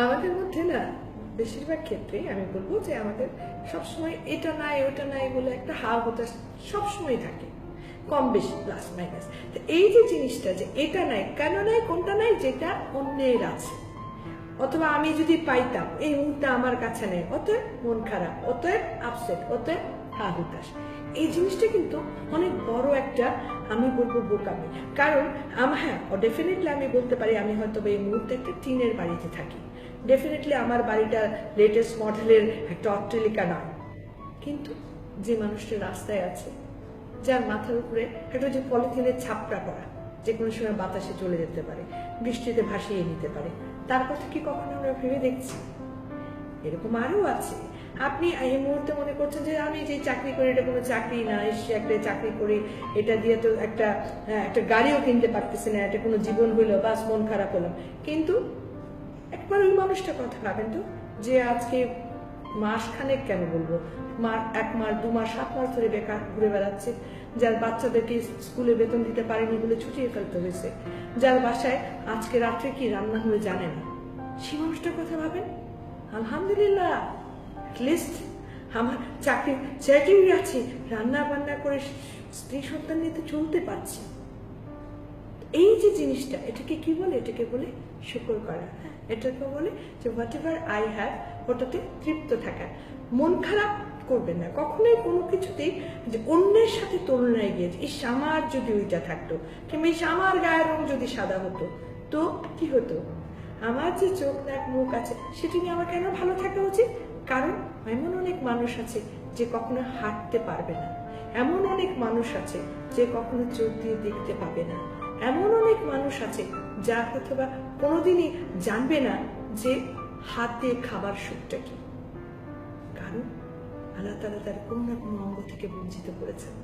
আমাদের মধ্যে না, বেশিরভাগ ক্ষেত্রেই আমি বলব যে আমাদের সবসময় এটা নাই, ওটা নাই বলে একটা হা হতাশ সবসময় থাকে, কম বেশি প্লাস মাইনাস তো এই যে জিনিসটা যে এটা নাই, কেন নাই, কোনটা নাই, যেটা অন্যের আছে। অথবা আমি যদি পাইতাম, এই মুহূর্তে আমার কাছে নেই, অতএব মন খারাপ, অতএব আপসেট অতএব হা হুতাশ। এই জিনিসটা কিন্তু অনেক বড় একটা, আমি বলব বোকামি। কারণ হ্যাঁ ডেফিনেটলি আমি বলতে পারি, আমি হয়তো এই মুহূর্তে একটা টিনের বাড়িতে থাকি। ডেফিনেটলি আমার বাড়িটা লেটেস্ট মডেলের একটা অট্টালিকা নয় কিন্তু যে মানুষটা রাস্তায় আছে যার মাথার উপরে একটা যে পলিথিনের ছাপটা করা যে কোনো সময় বাতাসে চলে যেতে পারে বৃষ্টিতে ভাসিয়ে নিতে পারে তার কথা কি কখনো আমরা ভেবে দেখছি? এরকম আরও আছে। আপনি এই মুহূর্তে মনে করছেন যে আমি যে চাকরি করি এটা কোনো চাকরি না এসে একটা চাকরি করি এটা দিয়ে তো একটা হ্যাঁ, একটা গাড়িও কিনতে পারতেছি না এটা কোনো জীবন হইল বাস মন খারাপ হলাম কিন্তু একবার ওই মানুষটা কথা ভাবেন তো, যে আজকে মাস খানেক কেন বলব? মা এক মাস, দু মাস, সাত মাস ধরে বেকার, ঘুরে বেড়াচ্ছে, যার বাচ্চাদেরকে স্কুলে বেতন দিতে পারেনি বলে ছুটিয়ে ফেলতে হয়েছে। যার বাসায় আজকে রাত্রে কি রান্না হয়ে জানে না? সেই মানুষটার কথা ভাবেন? আলহামদুলিল্লাহ লিস্ট আমার চাকরি চাকরি আছে রান্না বান্না করে স্ত্রী সন্তান নিয়ে তো চলতে পারছি। এই যে জিনিসটা, এটাকে কি বলে? এটাকে বলে শুকর করা। এটাকে বলে যে হোয়াট এভার আই হ্যাভ ওটাতে তৃপ্ত থাকা মন খারাপ করবেন না। কখনোই কোনো কিছুতেই যে অন্যের সাথে তুলনায় গিয়ে ইস, আমার যদি ওইটা থাকতো কিংবা ইস, আমার গায়ের রং যদি সাদা হতো। তো কি হতো? আমার যে চোখ, নাক, মুখ আছে, সেটি নিয়ে আমার কেন ভালো থাকা উচিত? কারণ এমন অনেক মানুষ আছে যে কখনো হাঁটতে পারবে না। এমন অনেক মানুষ আছে যে কখনো চোখ দিয়ে দেখতে পাবে না। এমন অনেক মানুষ আছে যা হয়তো বা কোনোদিনই জানবে না যে হাত খাবার সুখটা কি। কারণ আল্লাহ তালা তার কোনো না কোনো অঙ্গ থেকে বঞ্চিত করেছেন।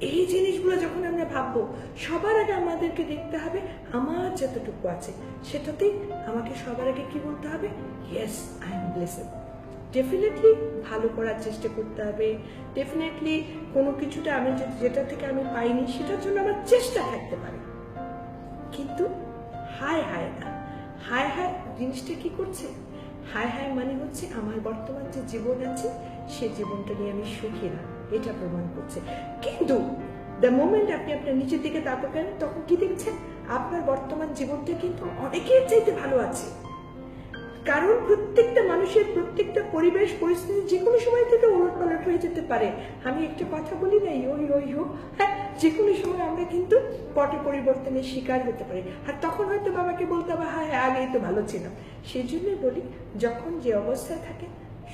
এই জিনিসগুলো যখন আমরা ভাববো, সবার আগে আমাদেরকে দেখতে হবে আমার যতটুকু আছে সেটাতেই আমাকে সবার আগে কি বলতে হবে? Yes I am blessed definitely ভালো করার চেষ্টা করতে হবে। ডেফিনেটলি কোনো কিছুটা আমি যেটা থেকে আমি পাইনি, সেটার জন্য আমার চেষ্টা থাকতে পারে। কিন্তু হায় হায় না। হায় হায় জিনিসটা কি করছে? হায় হায় মানে হচ্ছে আমার বর্তমান যে জীবন আছে, সে জীবনটা নিয়ে আমি সুখী না। এটা প্রমাণ করছে। কিন্তু দ্য মোমেন্ট আপনি আপনার নিচের দিকে তাকাবেন, তখন কি দেখছেন? আপনার বর্তমান জীবনটা কিন্তু অনেকের চাইতে ভালো আছে। কারণ প্রত্যেকটা মানুষের প্রত্যেকটা পরিবেশ, পরিস্থিতি যে কোনো সময় থেকে পালট হয়ে যেতে পারে। আমি একটা কথা বলি না ইয়ো ইয়ো ইয়ো হ্যাঁ যে কোনো সময় আমরা কিন্তু পট পরিবর্তনের শিকার হতে পারি। আর তখন হয়তো বাবাকে বলতে হবে হ্যাঁ হ্যাঁ আগেই তো ভালো ছিলাম। সেই জন্যই বলি, যখন যে অবস্থায় থাকে,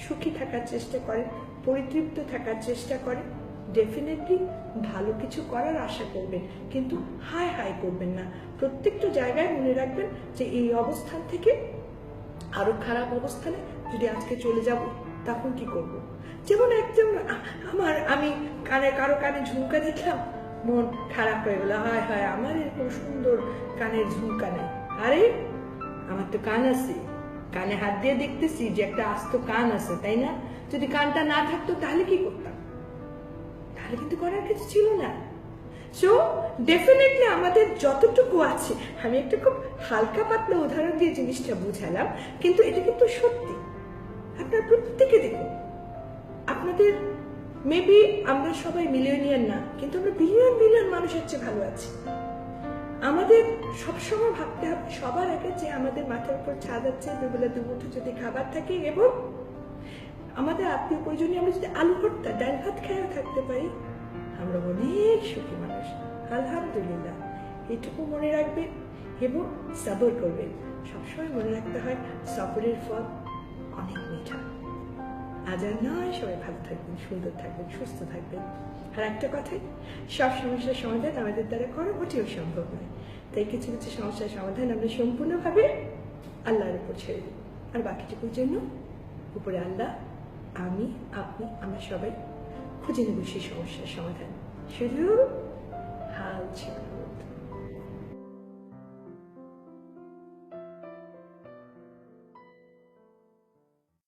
সুখী থাকার চেষ্টা করেন, পরিতৃপ্ত থাকার চেষ্টা করেন ডেফিনেটলি ভালো কিছু করার আশা করবেন। কিন্তু হাই হাই করবেন না। প্রত্যেকটা জায়গায় মনে রাখবেন যে এই অবস্থান থেকে আরও খারাপ অবস্থানে যদি আজকে চলে যাব, তখন কি করব? যেমন একজন আমার, আমি কানে, কারও কানে ঝুমকা দেখলাম, মন খারাপ হয়ে গেল। হায় হায়, আমার এরকম সুন্দর কানের ঝুমকা নেই। আরে, আমার তো কান আছে। কানে হাত দিয়ে দেখতেছি যে একটা আস্ত কান আছে, তাই না? যদি কানটা না থাকতো তাহলে কি করতাম? তাহলে কিন্তু করার কিছু ছিল না। সো ডেফিনেটলি আমাদের যতটুকু আছে, আমি একটা খুব হালকা পাতলা উদাহরণ দিয়ে জিনিসটা বুঝালাম, কিন্তু এটা কিন্তু সত্যি। আপনার প্রত্যেকে দেখুন, আপনাদের মেবি আমরা সবাই মিলিয়নিয়ার না, কিন্তু আমরা বিলিয়ন বিলিয়ন মানুষের চেয়ে ভালো আছি। আমাদের সবসময় ভাবতে হবে, সবার আগে যে আমাদের মাথার উপর ছাদ আছে, দুবেলা দুমুঠো যদি খাবার থাকে, এবং আমাদের আত্মীয় পরিজনে আমরা যদি আলু ভর্তা, ডাল ভাত খেয়েও থাকতে পারি আমরা অনেক সুখী মানুষ। আলহামদুলিল্লাহ। এটুকু মনে রাখবেন এবং সাবর করবেন সবসময় মনে রাখতে হয় সবরের ফল অনেক মিঠা। আজ আর নয়, সবাই ভালো থাকবেন, সুন্দর থাকবেন, সুস্থ থাকবেন। আর একটা কথাই, সব সমস্যার সমাধান আমাদের দ্বারা করা মোটেও সম্ভব নয়। তাই কিছু কিছু সমস্যার সমাধান আমরা সম্পূর্ণভাবে আল্লাহর উপর ছেড়ে দিই। আর বাকিটুকুর জন্য উপরে আল্লাহ, আমি, আপনি, আমরা সবাই খুঁজে নেব সেই সমস্যার সমাধান শুধু হাল ছিল